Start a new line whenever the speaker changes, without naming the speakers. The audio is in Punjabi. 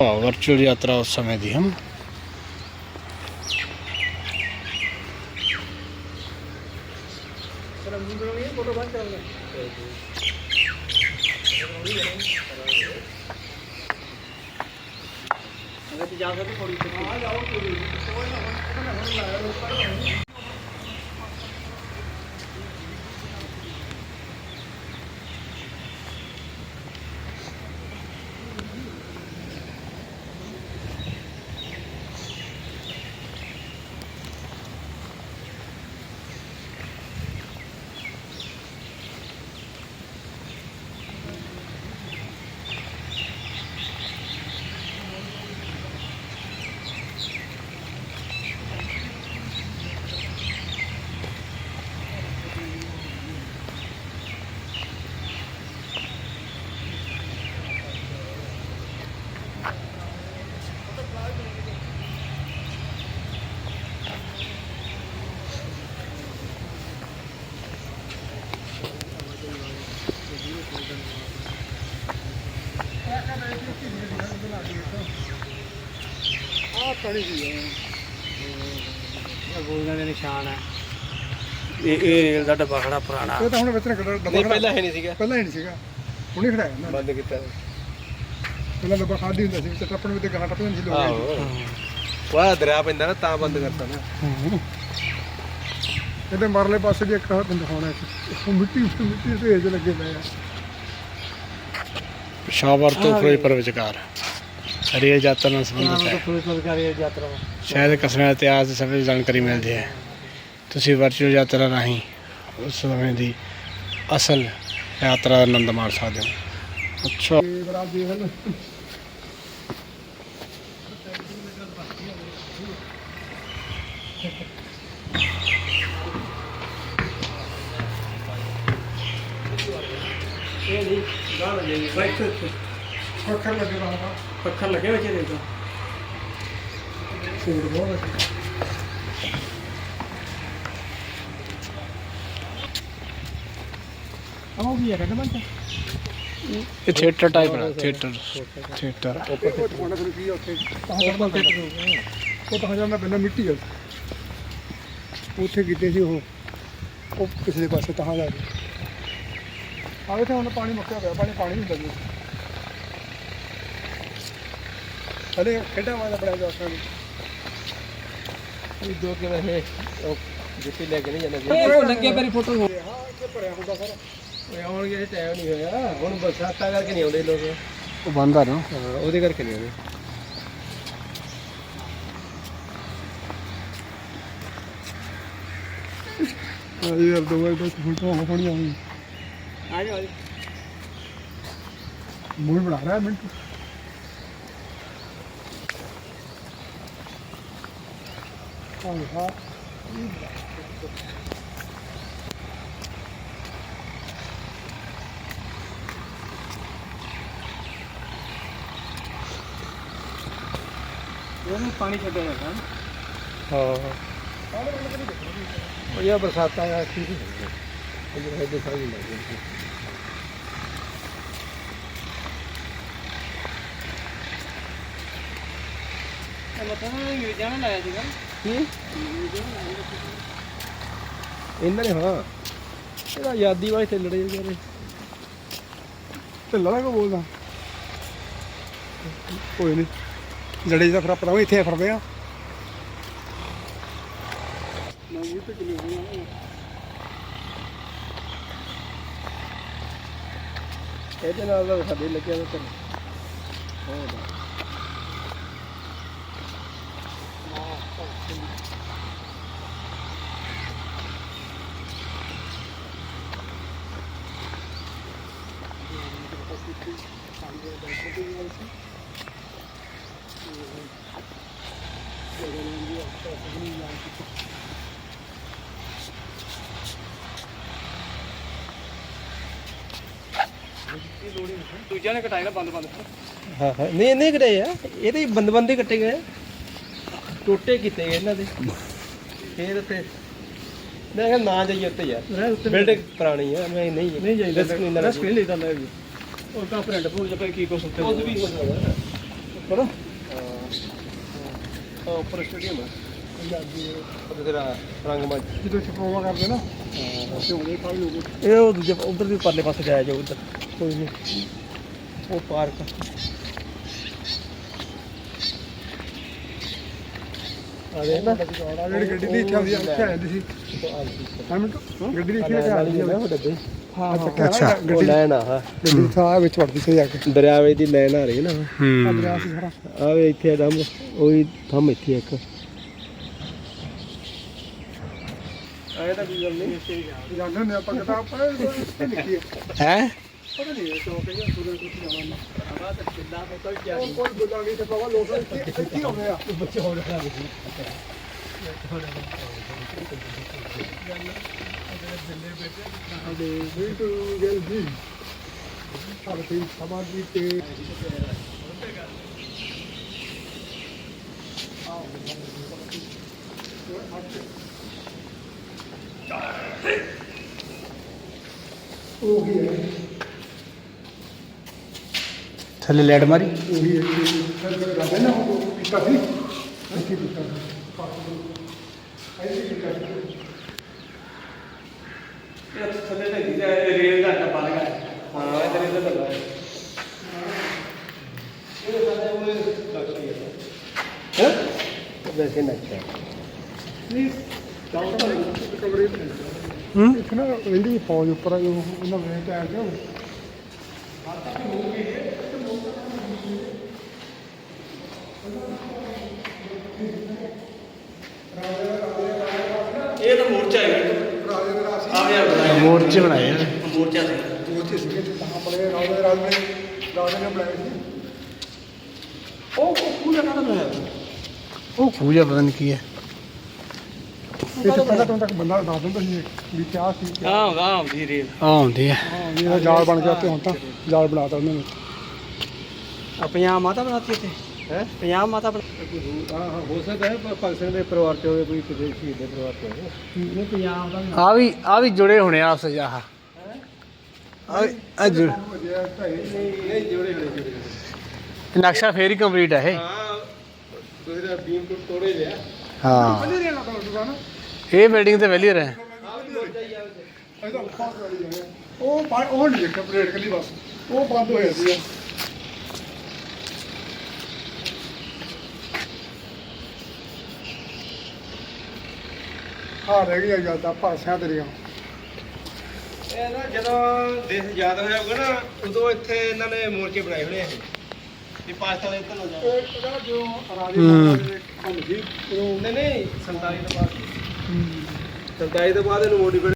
हाँ, वर्चुअल यात्रा उस समय दी हम।
थोड़ी ਹੈ ਸਕਦੇ ਥੋੜੀ ਹਾਂ। ਜਾਓ ਕੋਈ ਕੋਈ ਨਾ ਹੁਣ ਨਾ ਹੁਣ ਲਾਇਆ ਲੋਕਾਂ ਆ ਤੜੀ ਜੀ ਹੈ
ਗੋਲੀਆਂ ਦੇ ਨਿਸ਼ਾਨ ਹੈ। ਇਹ ਇਹ ਰੇਲ ਦਾ ਡੱਬਾ ਖੜਾ ਪੁਰਾਣਾ।
ਇਹ ਤਾਂ ਹੁਣ ਵਿੱਚ ਨੇ ਡੱਬਾ
ਨਹੀਂ
ਖੜਾ-
ਪਹਿਲਾਂ ਹੈ ਨਹੀਂ ਸੀਗਾ।
ਪਹਿਲਾਂ ਹੀ ਨਹੀਂ ਸੀਗਾ। ਹੁਣੇ ਖੜਾਇਆ ਨਾ।
ਬੰਦ ਕੀਤਾ
ਪਹਿਲਾਂ ਡੱਬਾ ਖਾਲੀ ਹੁੰਦਾ ਸੀ ਵਿੱਚ ਟੱਪਣ ਵਿੱਚ ਗਾਣਾ ਟੱਪਣ ਸੀ ਲੋਕ
ਆਹੋ। ਵਾਹ ਦਰਿਆ ਪੈਂਦਾ ਨਾ ਤਾਂ ਬੰਦ ਕਰਤਾ ਨਾ।
ਇਹਦੇ ਮਰਲੇ ਪਾਸੇ ਵੀ ਇੱਕ ਦਿਨ ਦਿਖਾਉਣਾ ਇੱਕ ਉਹ ਮਿੱਟੀ ਮਿੱਟੀ ਢੇਰ ਜਿਹੇ ਲੱਗੇ ਪਏ ਆ।
ਪਿਸ਼ਾਵਰ ਤੋਂ ਫਿਰੋਜ਼ਪੁਰ ਵਿਚਕਾਰ। ਰੇਲ ਯਾਤਰਾ ਨਾਲ ਸੰਬੰਧਿਤ ਹੈ। ਸ਼ਾਇਦ ਕਸਮੇ ਦਾ ਇਤਿਹਾਸ ਦੇ ਸਭੇ ਜਾਣਕਾਰੀ ਮਿਲਦੀ ਹੈ। ਤੁਸੀਂ ਵਰਚੁਅਲ ਯਾਤਰਾ ਰਾਹੀਂ ਉਸ ਸਮੇਂ ਦੀ ਅਸਲ ਯਾਤਰਾ ਦਾ ਆਨੰਦ ਮਾਣ ਸਕਦੇ ਹੋ। ਅੱਛਾ।
ਇਹ
ਨਹੀਂ ਗਾਲ ਨਹੀਂ
ਬਾਈਕ ਤੇ ਪੱਖਰ ਲੱਗੇ ਰਹਾ
ਪੱਖਰ ਲੱਗੇ ਵਿੱਚ ਦੇ ਤਾਂ
ਸੂਟ ਬਹੁਤ ਹੈ ਆਹ ਵੀ ਹੈ ਕਹਿੰਦਾ ਬੰਦਾ?
ਇਹ ਥੀਏਟਰ ਟਾਈਪ ਹੈ ਥੀਏਟਰ ਥੀਏਟਰ
ਉਹ ਤੁਹਾਡਾ ਫਿਰ ਕੀ ਆ ਉੱਥੇ? ਤਾਂ ਜਾਂਦਾ ਉਹ ਤਾਂ ਜਾਂਦਾ ਪਹਿਲਾਂ ਮਿੱਟੀ ਆ ਉੱਥੇ ਕੀਤੇ ਸੀ ਉਹ। ਉਹ ਪਿਛਲੇ ਪਾਸੇ ਤਾਂ ਜਾ ਕੇ। ਆਵੇ ਤਾਂ ਹੁਣ ਪਾਣੀ ਮੁੱਕਿਆ ਪਿਆ ਪਾਣੀ ਪਾਣੀ ਹੁੰਦਾ ਜੀ ਹਲੇ ਖੇਡਾਂ ਵਾਲਾ ਬੜਾ ਜੋਸ਼ਾਂ ਨੂੰ
ਇਹ ਦੋ ਕੇ ਵੈਸੇ ਉਹ ਜਿੱਤੀ ਲੈ ਕੇ ਨਹੀਂ ਜਾਂਦਾ
ਉਹ
ਲੱਗੇ ਮੇਰੀ ਫੋਟੋ
ਹਾਂ। ਇੱਥੇ ਭਰਿਆ ਹੁੰਦਾ ਸਾਰਾ।
ਓਏ ਆਉਣਗੇ ਟਾਈਮ ਨਹੀਂ ਹੋਇਆ। ਹੁਣ ਬਰਸਾਤਾਂ ਕਰਕੇ ਨਹੀਂ ਆਉਂਦੇ ਲੋਕ।
ਉਹ ਬੰਦ ਆ ਨਾ।
ਹਾਂ ਉਹਦੇ ਕਰਕੇ ਨਹੀਂ ਆਉਂਦੇ।
ਹਾਂ ਯਾਰ ਦੋ ਵਾਰ ਬਸ ਹੁਣ ਤਾਂ ਹੋਣੀ ਆਉਣੀ
ਆ ਜਾ
ਮੂੰਹ ਬਣਾ ਰਿਹਾ ਮਿੰਟੂ।
ਇਹਨੂੰ ਪਾਣੀ ਛੱਡਿਆ ਜਾਂਦਾ
ਹਾਂ।
ਉਹ ਇਹ ਬਰਸਾਤਾਂ ਆ ਠੀਕ ਨਹੀਂ ਇਹ ਜਿਹੜਾ ਇਹਦੇ ਸਾਰੀ ਲੱਗ। ਗਈ
ਮਤਲਬ ਅੰਗਰੇਜ਼ਾਂ ਨੇ ਲਾਇਆ ਸੀਗਾ।
ਕੀ ਇਹਨਾਂ ਨੇ ਹਾਂ ਇਹਦਾ ਆਜ਼ਾਦੀ ਵਾਲੇ ਤੇ ਜਿਹੜੇ।
ਤੇ ਲੜਾ ਕੋ ਬੋਲਦਾ? ਕੋਈ ਨਹੀਂ ਲੜੇ ਦਾ ਫਿਰ ਆਪਾਂ ਤਾਂ ਇੱਥੇ ਫਿਰਦੇ ਆ।
ਇਹਦੇ ਨਾਲ ਤਾਂ ਸਾਡੇ ਲੱਗਿਆ ਤਾਂ ਤੈਨੂੰ।
ਦੂਜਿਆਂ ਨੇ ਕਟਾਇਆ ਬੰਦ ਬੰਦ।
ਹਾਂ ਹਾਂ। ਨਹੀਂ ਨਹੀਂ ਕਟੇ ਆ। ਇਹ ਤੇ ਬੰਦ ਬੰਦੇ ਕੱਟੇ ਗਏ ਟੋਟੇ ਕੀਤੇ ਗਏ ਇਹਨਾਂ ਦੇ। ਫੇਰ ਤੇ ਮੈਂ ਕਿਹਾ ਨਾ ਜਾਈਏ ਉੱਤੇ ਯਾਰ। ਬਿਲਡਿੰਗ ਪੁਰਾਣੀ ਹੈ ਮੈਂ ਨਹੀਂ ਨਹੀਂ ਜਾਈਦਾ। ਰਿਸਕ ਨਹੀਂ ਲੈਣਾ
ਨਹੀਂ ਲੈਦਾ ਲੈ ਵੀ। ਉਹ ਤਾਂ ਪ੍ਰਿੰਟ ਪੂਰ ਜਪੇ ਕੀ ਕੁਛ ਉੱਤੇ
ਕੁਝ ਵੀ ਹੋ ਸਕਦਾ
ਪਰ
ਹਾਂ ਉੱਪਰ ਸਟੇਡੀਅਮ ਹੈ ਉਹ ਤੇਰਾ ਰੰਗ ਮੰਚ
ਜਦੋਂ ਡਿਪਲੋਮਾ ਕਰਦੇ ਨਾ ਉੱਥੇ
ਇਹ ਉਹ ਦੂਜੇ ਉਧਰ ਦੀ ਪਰਲੇ ਪਾਸੇ ਜਾਇਆ ਜਾਓ ਉਧਰ। ਕੋਈ ਨਹੀਂ। ਉਹ ਪਾਰਕ। ਆ ਗਏ ਨਾ
ਜਿਹੜੀ ਗੱਡੀ ਦੀ ਇੱਥੇ ਆਉਂਦੀ ਆ, ਇੱਥੇ ਆ ਜਾਂਦੀ ਸੀ। ਹਾਂ ਮਿੰਟ ਗੱਡੀ ਦੀ ਇੱਥੇ ਆ ਜਾਂਦੀ ਆ।
ਡੱਬੇ।
ਹਾਂ
ਅੱਛਾ।
ਅੱਛਾ
ਉਹ
ਗੱਡੀ
ਲੈਣ ਆ ਹਾਂ।
ਗੱਡੀ ਥਾਂ ਵਿੱਚ ਵੜਦੀ ਸੀ ਜਾ ਕੇ।
ਦਰਿਆਵੇ ਦੀ ਲੈਣ ਆ ਰਹੀ ਨਾ।
ਹੂੰ।
ਦਰਿਆ ਸੀ ਸਾਰਾ।
ਆਵੇ ਇੱਥੇ ਡੰਮ ਉਹੀ ਥੰਮ ਇੱਥੇ ਇੱਕ। ਆਏ ਤਾਂ ਕੀ ਗੱਲ ਨਹੀਂ।
ਜਾਂਦੇ ਨੇ ਆਪਾਂ ਕਿਤਾ ਆਪਾਂ ਇੱਥੇ ਲਿਖੀ ਹੈ
ਹੈ?
ਪਤਾ ਨਹੀਂ ਇਹ ਚੌਕ ਹੈ ਪੂਰੇ ਕੁਝ ਜਾਣਾ। ਨਾ
ਆਵਾ ਤਾਂ ਕਿੱਦਾਂ ਪਤਾ ਕੀ
ਉਹ ਕੋਈ ਬੁਲਾ ਗਈ ਤੇ ਪਾਵਾ ਲੋਕ ਇੱਥੇ ਇੱਥੇ ਆਉਂਦੇ ਆ।
ਬੱਚੇ ਹੋ ਰਿਹਾ
ਦੇ ਵੀ ਟੂ ਗੈਲ ਜੀ ਸਾਡੇ ਤੇ ਸਮਾਜ ਦੀ ਤੇ ਉਹ ਹੀ ਹੈ?
ਥੱਲੇ ਲੈਟ ਮਾਰੀ।
ਉਹ ਹੀ? ਹੈ? ਨਾ ਉਹ ਸੀ ਸੀ ਸੀ
ਥੱਲੇ ਤੇ ਰੇਲ ਦਾ ਲਗਾ ਹਾਂ? ਹੈ ਇਹ ਸਾਡੇ ਉਹ ਹੈ ਹੈ ਵੈਸੇ
ਨਹੀਂ ਤੇ
ਹੂੰ
ਇੱਕ ਨਾ ਫੌਜ ਉੱਪਰ ਆ ਜੋ ਉਹਨਾਂ ਕੇ ਆ ਗਿਆ
ਇਹ ਤਾਂ ਮੋਰਚਾ ਹੈ।
ਰਾਜੇ ਦੇ ਰਾਜ
ਆਵੇ ਆ ਬਣਾਇਆ।
ਮੋਰਚੇ ਬਣਾਏ ਆ।
ਮੋਰਚਾ ਸੀ।
ਮੋਰਚੇ ਸੀਗੇ ਤੇ ਤਾਂ ਬੜੇ ਰਾਜੇ ਦੇ ਰਾਜ ਨੇ ਰਾਜੇ ਨੇ ਬਣਾਏ ਸੀ
ਉਹ ਉਹ ਪੂਰਾ ਕਾਹਦਾ ਬਣਾਇਆ
ਉਹ ਖੂਜਾ ਪਤਾ ਨਹੀਂ ਕੀ ਹੈ।
ਇਹ ਤਾਂ ਪਹਿਲਾਂ ਤੋਂ ਤੱਕ ਬੰਦਾ ਦੱਸ ਦਿੰਦਾ ਸੀ ਵੀ ਕਿਆ ਸੀ
ਹਾਂ ਹਾਂ ਦੀ ਰੇਲ।
ਆਉਂਦੀ ਹੈ।
ਹਾਂ ਇਹਦਾ ਜਾਲ ਬਣ ਗਿਆ ਤੇ ਹੁਣ ਤਾਂ ਜਾਲ ਬਣਾਤਾ ਉਹਨਾਂ। ਨੇ
ਪੰਜਾਬ ਮਾਤਾ ਬਣਾਤੀ ਇੱਥੇ। ਹੈ ਪੰਜਾਬ ਮਾਤਾ ਬਣਾ ਹਾਂ ਹਾਂ ਹੋ ਸਕਦਾ ਹੈ ਭਗਤ ਸਿੰਘ ਦੇ ਪਰਿਵਾਰ ਚ ਹੋਵੇ ਕੋਈ ਕਿਸੇ ਸ਼ਹੀਦ ਦੇ ਪਰਿਵਾਰ ਚ ਹੋਵੇ ਨਹੀਂ ਪੰਜਾਬ ਦਾ
ਆ ਵੀ ਆ ਵੀ ਜੁੜੇ ਹੋਣੇ ਆ ਆਪਸ ਵਿੱਚ ਆਹ ਆ ਵੀ- ਆ ਜੁੜ
ਜੇ ਢਾਈ
ਨਹੀਂ ਜੋੜੇ ਹੋਣੇ ਜੋੜੇ
ਨਕਸ਼ਾ ਫੇਰ ਹੀ ਕੰਪਲੀਟ ਹੈ ਇਹ
ਹਾਂ ਤੁਸੀਂ ਤਾਂ ਬੀਮ ਤੋਂ ਤੋੜੇ ਲਿਆ
ਹਾਂ
ਪਹਿਲੇ ਰੇਲ ਦਾ ਦੁਕਾਨ
ਇਹ ਬਿਲਡਿੰਗ ਤੇ ਵੈਲੀਅਰ ਹੈ
ਆ ਵੀ ਮੋਰਚਾ ਹੀ ਆ ਵਿੱਚ।
ਇਹਦਾ ਬਹੁਤ ਵਾਲੀ ਹੈ ਉਹ ਬਾ- ਉਹ ਨਹੀਂ ਕੰਪਲੀਟ ਕਰੀ ਬਸ ਉਹ ਬੰਦ ਹੋਇਆ ਸੀ ਹਾਂ ਰਹਿ ਗਈ ਯਾਦਾਂ ਭਾਸ਼ਾ ਤੇਰੀਆਂ।
ਇਹ ਨਾ ਜਦੋਂ ਦੇਸ਼ ਆਜ਼ਾਦ ਹੋਇਆ ਹੋਊਗਾ ਨਾ ਉਦੋਂ ਇੱਥੇ ਇਹਨਾਂ ਨੇ ਮੋਰਚੇ ਬਣਾਏ ਹੋਣੇ ਆ ਇਹ। ਵੀ ਪਾਕਿਸਤਾਨ ਇੱਧਰ ਨੂੰ ਜਾ
ਇਹ ਕਹਿੰਦਾ ਜੋ ਰਾਜੇ। ਮਹਾਰਾਜੇ ਦੇ ਕੰਮ ਸੀ ਉਹ
ਨਹੀਂ ਨਹੀਂ 47 ਤੋਂ ਬਾਅਦ। 47 ਤੋਂ ਬਾਅਦ ਇਹਨੂੰ ਮੋਡੀਫਾਈ